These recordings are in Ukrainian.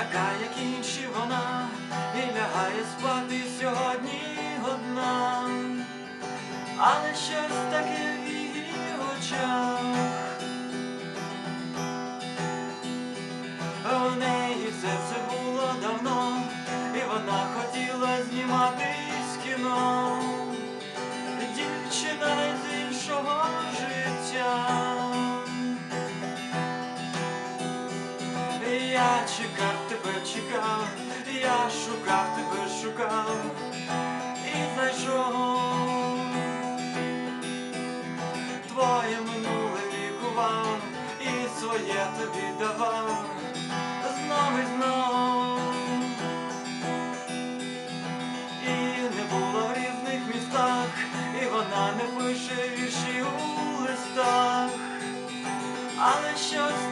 така, як інші вона, і лягає спати сьогодні одна, але щось таке в її очах. У неї все це було давно, і вона хотіла зніматись кіно. Дівчина з іншого життя. Я чекав тебе, чекав, я шукав тебе, шукав і знайшов. Твоє минуле лікував і своє тобі давав знов і знов. І не було в різних містах, і вона не пише вірші у листах, але щось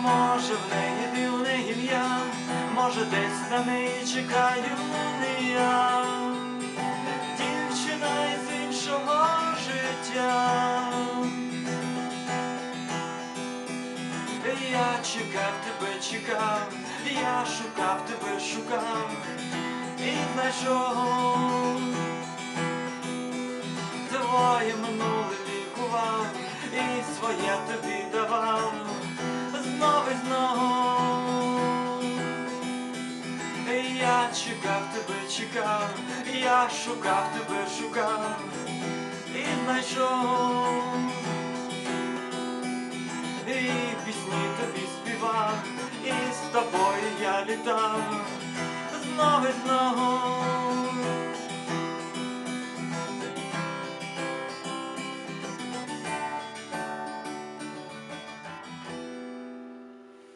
може в неї дивне ім'я, може десь на неї чекаю не я, дівчина із іншого життя. Я чекав тебе, чекав, я шукав тебе, шукав і знайшов. Твоє минуле лікував і своє тобі давав знов і знов. Я чекав тебе, чекав, я шукав тебе, шукав і знайшов. І пісні тобі співав, і з тобою я літав знов і знов.